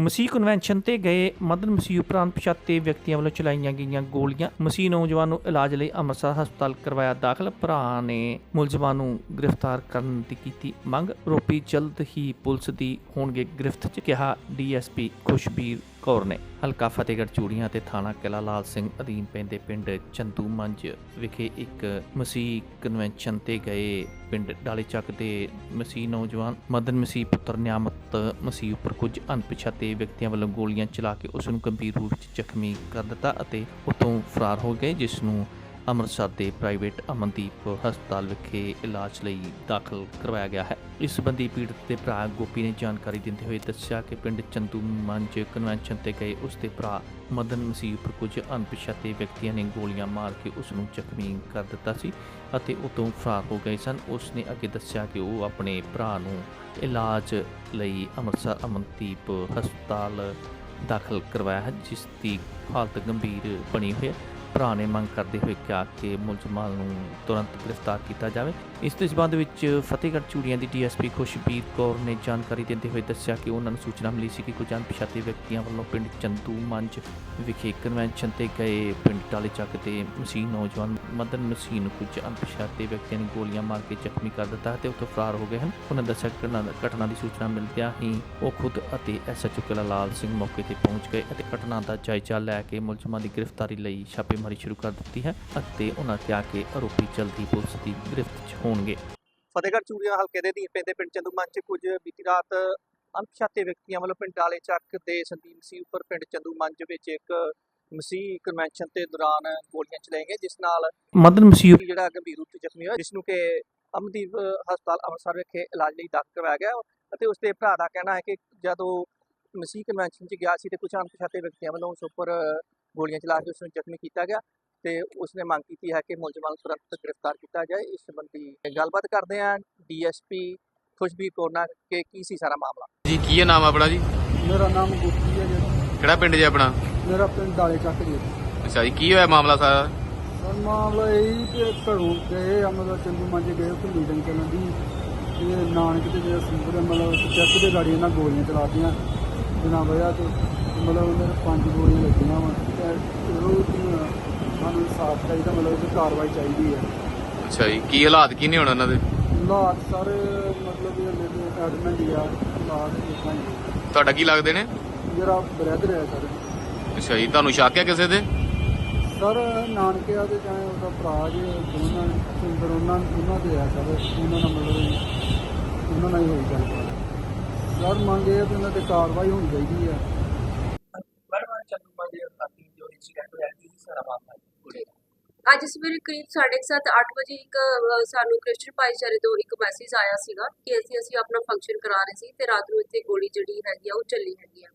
ਮਸੀਹ convention ਤੇ ਗਏ ਮਦਨ ਮਸੀਹ ਉਪਰੰਤ ਪਛਾਤੇ ਵਿਅਕਤੀਆਂ ਵੱਲੋਂ ਚਲਾਈਆਂ ਗਈਆਂ ਗੋਲੀਆਂ, ਮਸੀਹ ਨੌਜਵਾਨ ਨੂੰ ਇਲਾਜ ਲਈ ਅੰਮ੍ਰਿਤਸਰ ਹਸਪਤਾਲ ਕਰਵਾਇਆ ਦਾਖਲ, ਭਰਾ ਨੇ ਮੁਲਜ਼ਮਾਂ ਨੂੰ ਗ੍ਰਿਫਤਾਰ ਕਰਨ ਦੀ ਕੀਤੀ ਮੰਗ। ਰੋਪੀ ਜਲਦ ਹੀ ਪੁਲਿਸ ਦੀ ਹੋਣਗੇ ਗ੍ਰਿਫਤ, 'ਚ ਕਿਹਾ ਡੀਐਸਪੀ ਖੁਸ਼ਬੀਰ ਕੌਰ ਨੇ ਹਲਕਾ ਫਤਿਹਗੜ੍ਹ ਚੂੜੀਆਂ ਤੇ ਥਾਣਾ ਕਿਲਾ ਲਾਲ ਸਿੰਘ ਅਧੀਨ ਪੈਂਦੇ ਪਿੰਡ ਚੰਦੂ ਮੰਜ ਵਿਖੇ ਇੱਕ ਮਸੀਹ ਕਨਵੈਨਸ਼ਨ ਤੇ ਗਏ ਪਿੰਡ ਡਾਲੇਚੱਕ ਦੇ ਮਸੀਹ ਨੌਜਵਾਨ ਮਦਨ ਮਸੀਹ ਪੁੱਤਰ ਨਿਆਮਤ ਮਸੀਹ ਉੱਪਰ ਕੁਝ ਅਣਪਛਾਤੇ ਵਿਅਕਤੀਆਂ ਵੱਲੋਂ ਗੋਲੀਆਂ ਚਲਾ ਕੇ ਉਸ ਨੂੰ ਗੰਭੀਰ ਰੂਪ ਵਿੱਚ ਜ਼ਖਮੀ ਕਰ ਦਿੱਤਾ ਅਤੇ ਉਤੋਂ ਫਰਾਰ ਹੋ ਗਏ, ਜਿਸ ਨੂੰ ਅੰਮ੍ਰਿਤਸਰ ਦੇ ਪ੍ਰਾਈਵੇਟ ਅਮਨਦੀਪ ਹਸਪਤਾਲ ਵਿਖੇ ਇਲਾਜ ਲਈ ਦਾਖਲ ਕਰਵਾਇਆ ਗਿਆ ਹੈ। ਇਸ ਸੰਬੰਧੀ ਪੀੜਤ ਦੇ ਭਰਾ ਗੋਪੀ ਨੇ ਜਾਣਕਾਰੀ ਦਿੰਦੇ ਹੋਏ ਦੱਸਿਆ ਕਿ ਪਿੰਡ ਚੰਦੂ ਮੰਜ ਕਨਵੈਨਸ਼ਨ ਤੇ ਗਏ ਉਸ ਦੇ ਭਰਾ ਮਦਨ ਮਸੀਹ ਉੱਪਰ ਕੁਝ ਅਣਪਛਾਤੇ ਵਿਅਕਤੀਆਂ ਨੇ ਗੋਲੀਆਂ ਮਾਰ ਕੇ ਉਸ ਨੂੰ ਜ਼ਖਮੀ ਕਰ ਦਿੱਤਾ ਸੀ ਅਤੇ ਉਤੋਂ ਫਰਾਰ ਹੋ ਗਏ ਸਨ। ਉਸ ਨੇ ਅੱਗੇ ਦੱਸਿਆ ਕਿ ਉਹ ਆਪਣੇ ਭਰਾ ਨੂੰ ਇਲਾਜ ਲਈ ਅੰਮ੍ਰਿਤਸਰ ਅਮਨਦੀਪ ਹਸਪਤਾਲ ਦਾਖਲ ਕਰਵਾਇਆ ਹੈ, ਜਿਸ ਦੀ ਹਾਲਤ ਗੰਭੀਰ ਬਣੀ ਹੋਈ ਹੈ। ਭਰਾ ਨੇ ਮੰਗ ਕਰਦੇ ਹੋਏ ਕਿਹਾ ਕਿ ਮੁਲਜ਼ਮਾਂ ਨੂੰ ਤੁਰੰਤ ਗ੍ਰਿਫਤਾਰ ਕੀਤਾ ਜਾਵੇ। ਇਸ ਦੇ ਸਬੰਧ ਵਿੱਚ ਫਤਿਹਗੜ੍ਹ ਚੂੜੀਆਂ ਦੀ ਡੀਐਸਪੀ ਖੁਸ਼ਬੀਰ ਕੌਰ ਨੇ ਜਾਣਕਾਰੀ ਦਿੰਦੇ ਹੋਏ ਦੱਸਿਆ ਕਿ ਉਹਨਾਂ ਨੂੰ ਸੂਚਨਾ ਮਿਲੀ ਸੀ ਕਿ ਕੁਝ ਅਣਪਛਾਤੇ ਵਿਅਕਤੀਆਂ ਵੱਲੋਂ ਪਿੰਡ ਚੰਦੂ ਮੰਜ ਵਿਖੇ ਕਨਵੈਨਸ਼ਨ ਤੇ ਗਏ ਪਿੰਡ ਟਾਲੇ ਚੱਕ ਤੇ ਮਸੀਹ ਨੌਜਵਾਨ ਮਦਨ ਮਸੀਨ ਨੂੰ ਕੁਝ ਅਣਪਛਾਤੇ ਵਿਅਕਤੀਆਂ ਨੇ ਗੋਲੀਆਂ ਮਾਰ ਕੇ ਜ਼ਖਮੀ ਕਰ ਦਿੱਤਾ ਤੇ ਉੱਥੋਂ ਫਰਾਰ ਹੋ ਗਏ ਹਨ। ਉਹਨਾਂ ਦੱਸਿਆ ਕਿ ਘਟਨਾ ਘਟਨਾ ਦੀ ਸੂਚਨਾ ਮਿਲਦਿਆਂ ਹੀ ਉਹ ਖੁਦ ਅਤੇ ਐਸਐਚਓ ਕਿਲਾ ਲਾਲ ਸਿੰਘ ਮੌਕੇ ਤੇ ਪਹੁੰਚ ਗਏ ਅਤੇ ਘਟਨਾ ਦਾ ਜਾਇਜ਼ਾ ਲੈ ਕੇ ਮੁਲਜ਼ਮਾਂ ਦੀ ਗ੍ਰਿਫਤਾਰੀ ਲਈ ਛਾਪੇ ਛਾਪੇਮਾਰੀ ਸ਼ੁਰੂ ਕਰ ਦਿੱਤੀ ਹੈ ਅਤੇ ਉਹਨਾਂ ਕਿਹਾ ਕਿ ਆਰੋਪੀ ਜਲਦੀ ਪੁਲਿਸ ਦੀ ਗ੍ਰਿਫਤ 'ਚ ਹੋਣਗੇ। ਫਤਿਹਗੜ੍ਹ ਚੂੜੀਆਂ ਹਲਕੇ ਦੇ ਅਧੀਨ ਪੈਂਦੇ ਪਿੰਡ ਚੰਦੂਮਾਨ ਚ ਕੁਝ ਬੀਤੀ ਰਾਤ ਅਣਪਛਾਤੇ ਵਿਅਕਤੀਆਂ ਵੱਲੋਂ ਪਿੰਡ ਡਾਲੇ ਚੱਕ ਦੇ ਸੰਦੀਪ ਮਸੀਹ ਉੱਪਰ ਪਿੰਡ ਚੰਦੂਮਾਨ ਵਿੱਚ ਇੱਕ ਮਸੀਹ ਕਨਵੈਨਸ਼ਨ ਤੇ ਦੌਰਾਨ ਗੋਲੀਆਂ ਚਲਾਈਆਂ ਗਈਆਂ ਜਿਸ ਨਾਲ ਮਦਨ ਮਸੀਹ ਜਿਹੜਾ ਗੰਭੀਰ ਰੂਪ ਚ ਜ਼ਖਮੀ ਹੋਇਆ ਜਿਸ ਨੂੰ ਕਿ ਅਮਨਦੀਪ ਹਸਪਤਾਲ ਅੰਮ੍ਰਿਤਸਰ ਵਿਖੇ ਇਲਾਜ ਲਈ ਦਾਖਲ ਕਰਵਾਇਆ ਗਿਆ ਅਤੇ ਉਸ ਦੇ ਭਰਾ ਦਾ ਕਹਿਣਾ ਹੈ ਕਿ ਜਦੋਂ ਮਸੀਹ ਕਨਵੈਨਸ਼ਨ 'ਚ ਗਿਆ ਸੀ ਤੇ ਕੁਝ ਅਣਪਛਾਤੇ ਵਿਅਕਤੀਆਂ ਵੱਲੋਂ ਉਸ ਉੱਪਰ ਗੋਲੀਆਂ ਚਲਾ ਕੇ ਉਸ ਨੂੰ ਜ਼ਖਮੀ ਕੀਤਾ ਗਿਆ ਤੇ ਉਸ ਨੇ ਮੰਗ ਕੀਤੀ ਹੈ ਕਿ ਮੁਲਜ਼ਮਾਂ ਨੂੰ ਤੁਰੰਤ ਗ੍ਰਿਫਤਾਰ ਕੀਤਾ ਜਾਏ। ਇਸ ਸੰਬੰਧੀ ਗੱਲਬਾਤ ਕਰਦੇ ਹਾਂ ਡੀਐਸਪੀ ਖੁਸ਼ਬੀਰ ਕੌਰ ਨਾਲ ਕਿ ਕੀ ਸੀ ਸਾਰਾ ਮਾਮਲਾ। ਜੀ ਕੀ ਹੈ ਨਾਮ ਆਪਣਾ ਜੀ? ਮੇਰਾ ਨਾਮ ਗੁੱਪੀ ਹੈ ਜੀ। ਕਿਹੜਾ ਪਿੰਡ ਜੀ ਆਪਣਾ? ਮੇਰਾ ਪਿੰਡ ਡਾਲੇ ਚੱਕ ਜੀ। ਅੱਛਾ ਜੀ ਕੀ ਹੋਇਆ ਮਾਮਲਾ ਸਾਰਾ? ਸਰ ਮਾਮਲਾ ਇਹ ਹੀ ਕਿ ਘਰੋਂ ਗਏ ਮਤਲਬ ਚੰਦੂ ਮਾਂਜੇ ਗਏ ਉੱਥੇ ਮੀਟਿੰਗ ਚੱਲਣ ਦੀ। ਇਹ ਨਾਨਕ ਤੇ ਜਿਹੜਾ ਸੰਪੂਰਨ ਮਤਲਬ ਚੱਕ ਦੇ ਗਾੜੀਆਂ ਨਾਲ ਗੋਲੀਆਂ ਚਲਾਤੀਆਂ ਬਿਨਾਂ ਵਜ੍ਹਾ ਤੇ ਮਤਲਬ ਉਹਨਾਂ ਦੇ ਪੰਜ ਗੋਲੀਆਂ ਲੱਗੀਆਂ ਵਾ। ਸਾਨੂੰ ਸਾਫ਼ ਚਾਹੀਦਾ ਮਤਲਬ ਕਿ ਕਾਰਵਾਈ ਚਾਹੀਦੀ ਹੈ ਅੱਛਾ ਜੀ ਕੀ ਹਾਲਾਤ ਕੀ ਨੇ ਹੁਣ ਉਹਨਾਂ ਦੇ? ਹਾਲਾਤ ਸਾਰੇ ਮਤਲਬ ਇਹ ਮੇਰੇ ਐਡਮਿਟ ਹੀ ਆ ਹਾਲਾਤ ਇਦਾਂ ਹੀ ਤੁਹਾਡਾ ਕੀ ਲੱਗਦੇ ਨੇ? ਮੇਰਾ ਬ੍ਰਦਰ ਹੈ ਸਰ। ਅੱਛਾ ਜੀ ਤੁਹਾਨੂੰ ਸ਼ੱਕ ਹੈ ਕਿਸੇ ਦੇ ਸਰ ਨਾਨਕਿਆ ਦੇ ਚਾਹੇ ਉਹਦਾ ਭਰਾ ਜੇ ਦੋਨਾਂ ਸੁੰਦਰ ਉਹਨਾਂ ਉਹਨਾਂ ਦੇ ਆ ਸਰ ਉਹਨਾਂ ਨਾਲ ਮਤਲਬ ਉਹਨਾਂ ਨਾਲ ਹੀ ਹੋਈ ਗੱਲ। ਸਰ ਮੰਗ ਇਹ ਹੈ ਕਿ ਉਹਨਾਂ ਤੇ ਕਾਰਵਾਈ ਹੋਣੀ ਚਾਹੀਦੀ ਹੈ ਮੈਡਮ ਚੰਦੂਮਾਨ ਦੇ ਸਾਥੀ ਜੋ ਇਨਸੀਡੈਂਟ ਹੋਇਆ ਕੀ ਸਾਰਾ ਮਾਮਲਾ ਅੱਜ ਸਵੇਰੇ ਕਰੀਬ 7:30 8 ਵਜੇ ਇੱਕ ਅਹ, ਸਾਨੂੰ ਕ੍ਰਿਸਚੀਅਨ ਭਾਈਚਾਰੇ ਤੋਂ ਇੱਕ ਮੈਸੇਜ ਆਇਆ ਸੀਗਾ ਕਿ ਅਸੀਂ ਅਸੀਂ ਆਪਣਾ ਫੰਕਸ਼ਨ ਕਰਾ ਰਹੇ ਸੀ ਤੇ ਰਾਤ ਨੂੰ ਇੱਥੇ ਗੋਲੀ ਜਿਹੜੀ ਹੈਗੀ ਆ ਉਹ ਚੱਲੀ ਹੈਗੀ ਆ।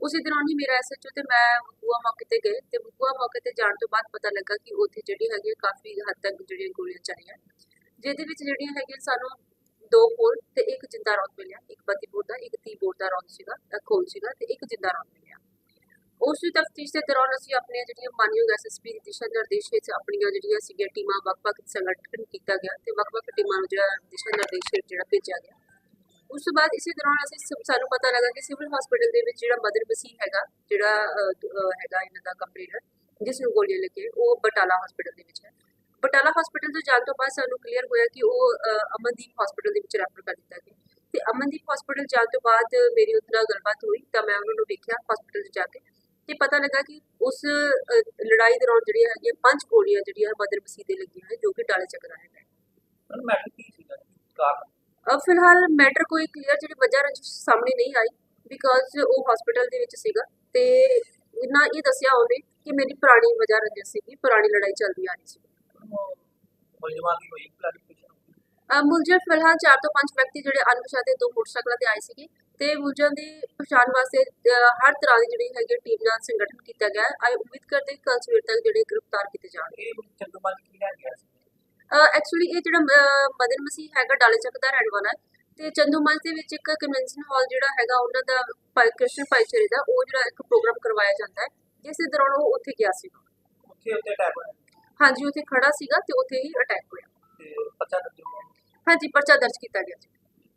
ਉਸੇ ਦੌਰਾਨ ਹੀ ਮੇਰਾ ਐਸਐਚਓ ਤੇ ਮੈਂ ਬੁਆ ਮੌਕੇ ਤੇ ਗਏ ਤੇ ਬੁਆ ਮੌਕੇ ਤੇ ਜਾਣ ਤੋਂ ਬਾਅਦ ਪਤਾ ਲੱਗਾ ਕਿ ਉੱਥੇ ਜਿਹੜੀ ਹੈਗੀ ਆ, ਕਾਫੀ ਹੱਦ ਤੱਕ ਜਿਹੜੀਆਂ ਗੋਲੀਆਂ ਚੱਲੀਆਂ। ਜਿਹਦੇ ਵਿੱਚ ਜਿਹੜੀਆਂ ਹੈਗੀਆਂ ਸਾਨੂੰ ਦੋ ਖੋਲ ਤੇ ਇੱਕ ਜਿੰਦਾ ਰੌਂਦ ਮਿਲਿਆ ਇੱਕ ਪਤੀ ਬੋਰ ਦਾ ਇੱਕ 30 ਬੋਰ ਦਾ ਰੌਂਦ ਸੀਗਾ ਅਹ ਖੋਲ ਸੀਗਾ ਤੇ ਇੱਕ ਜਿੰਦਾ ਰੌਂਦ ਮਿਲਿਆ। ਉਸ ਦੀ ਤਫਤੀਸ਼ ਦੇ ਦੌਰਾਨ ਅਸੀਂ ਆਪਣੀਆਂ ਜਿਹੜੀਆਂ ਮਾਨਯੋਗ ਐਸਐਸਪੀ ਦੀ ਦਿਸ਼ਾ ਨਿਰਦੇਸ਼ ਵਿੱਚ ਆਪਣੀਆਂ ਜਿਹੜੀਆਂ ਸੀਗੀਆਂ ਟੀਮਾਂ ਵੱਖ-ਵੱਖ ਸੰਗਠਨ ਕੀਤਾ ਗਿਆ ਤੇ ਵੱਖ-ਵੱਖ ਟੀਮਾਂ ਨੂੰ ਜਿਹੜਾ ਦਿਸ਼ਾ ਨਿਰਦੇਸ਼ ਜਿਹੜਾ ਭੇਜਿਆ ਗਿਆ। ਉਸ ਤੋਂ ਬਾਅਦ ਇਸੇ ਦੌਰਾਨ ਅਸੀਂ ਸਾਨੂੰ ਪਤਾ ਲੱਗਾ ਕਿ ਸਿਵਲ ਹਸਪੀਟਲ ਦੇ ਵਿੱਚ ਜਿਹੜਾ ਮਦਰ ਮਸੀਹ ਹੈਗਾ, ਜਿਹੜਾ ਹੈਗਾ ਇਹਨਾਂ ਦਾ ਕੰਪਲੇਨਰ, ਜਿਸ ਨੂੰ ਗੋਲੀਆਂ ਲੱਗੀਆਂ, ਉਹ ਬਟਾਲਾ ਹਸਪੀਟਲ ਦੇ ਵਿੱਚ ਹੈ। ਬਟਾਲਾ ਹਸਪੀਟਲ ਤੋਂ ਜਾਣ ਤੋਂ ਬਾਅਦ ਸਾਨੂੰ ਕਲੀਅਰ ਹੋਇਆ ਕਿ ਉਹ ਅਮਨਦੀਪ ਹਸਪੀਟਲ ਦੇ ਵਿੱਚ ਰੈਫਰ ਕਰ ਦਿੱਤਾ ਗਿਆ। ਤੇ ਅਮਨਦੀਪ ਹਸਪੀਟਲ ਜਾਣ ਤੋਂ ਬਾਅਦ ਮੇਰੀ ਉਹਦੇ ਨਾਲ ਗੱਲਬਾਤ ਹੋਈ ਤਾਂ ਮੈਂ ਉਹਨਾਂ ਨੂੰ ਵੇਖਿਆ ਹਸਪੀਟਲ 'ਚ ਜਾ ਕੇ। ਤੇ ਪਤਾ ਲੱਗਾ ਕਿ ਉਸ ਲੜਾਈ ਦੌਰਾਨ ਜਿਹੜੀਆਂ ਹੈਗੀਆਂ ਪੰਜ ਗੋਲੀਆਂ ਜਿਹੜੀਆਂ ਮਸੀਹ ਦੇ ਲੱਗੀਆਂ ਹੈ ਜੋ ਕਿ ਡਾਲੇ ਚੱਕਦਾ ਹੈ ਮੈਟਰ ਕੀ ਸੀਗਾ? ਕਾਰਨ? ਅਬ ਫਿਲਹਾਲ ਮੈਟਰ ਕੋਈ ਕਲੀਅਰ ਜਿਹੜੀ ਵਜ੍ਹਾ ਰੰਜਿਸ਼ ਸਾਹਮਣੇ ਨਹੀਂ ਆਈ ਬਿਕਾਜ਼ ਉਹ ਹਸਪੀਟਲ ਦੇ ਵਿੱਚ ਸੀਗਾ ਤੇ ਨਾ ਇਹ ਦੱਸਿਆ ਉਹਨੇ ਕਿ ਮੇਰੀ ਪੁਰਾਣੀ ਵਜ੍ਹਾ ਰੰਜਿਸ਼ ਸੀਗੀ ਪੁਰਾਣੀ ਲੜਾਈ ਚੱਲਦੀ ਆ ਰਹੀ ਸੀ। ਮੁਲਜ਼ਮਾਂ ਦੀ ਹੋਈ ਕਲਾਰੀਫਿਕੇਸ਼ਨ ਮੁਲਜ਼ਮ ਫਿਲਹਾਲ ਚਾਰ ਤੋਂ ਪੰਜ ਵਿਅਕਤੀ ਜਿਹੜੇ ਅਣਪਛਾਤੇ ਦੋ ਮੋਟਰਸਾਈਕਲਾਂ ਤੇ ਆਏ ਸੀਗੇ ਤੇ ਮੁਲਜ਼ਮ ਦੀ ਪਛਾਣ ਵਾਸਤੇ ਹਰ ਤਰ੍ਹਾਂ ਦੀ ਜਿਹੜੀ ਹੈਗੀ ਟੀਮ ਨਾਲ ਸੰਗਠਨ ਕੀਤਾ ਗਿਆ ਆਈ ਉਮੀਦ ਕਰਦੇ ਕਿ ਕੱਲ ਸਵੇਰ ਤੱਕ ਜਿਹੜੇ ਗ੍ਰਿਫਤਾਰ ਕੀਤੇ ਜਾਣਗੇ। ਇਹ ਚੰਦੂਮਾਨ ਕੀ ਲੈ ਗਿਆ ਸੀ? ਐਕਚੁਅਲੀ ਇਹ ਜਿਹੜਾ ਮਦਨ ਮਸੀਹ ਹੈਗਾ ਡਾਲੇ ਚੱਕ ਦਾ ਰਹਿਣ ਵਾਲਾ ਤੇ ਚੰਦੂ ਮੰਚ ਦੇ ਵਿੱਚ ਇੱਕ ਕਨਵੈਨਸ਼ਨ ਹਾਲ ਜਿਹੜਾ ਹੈਗਾ ਉਹਨਾਂ ਦਾ ਕ੍ਰਿਸ਼ਨ ਭਾਈਚਾਰੇ ਦਾ ਉਹ ਜਿਹੜਾ ਇੱਕ ਪ੍ਰੋਗਰਾਮ ਕਰਵਾਇਆ ਜਾਂਦਾ ਹੈ ਜਿਸ ਦੇ ਦੌਰਾਨ ਉਹ ਉੱਥੇ ਗਿਆ ਸੀ। ਉੱਥੇ ਉੱਤੇ ਅਟੈਕ ਹੋਇਆ? ਹਾਂਜੀ ਉੱਥੇ ਖੜਾ ਸੀਗਾ ਤੇ ਉੱਥੇ ਹੀ ਅਟੈਕ ਹੋਇਆ। ਤੇ ਪਤਾ ਲੱਗਿਆ ਹਾਂਜੀ ਪਰਚਾ ਦਰਜ ਕੀਤਾ ਗਿਆ ਸੀ।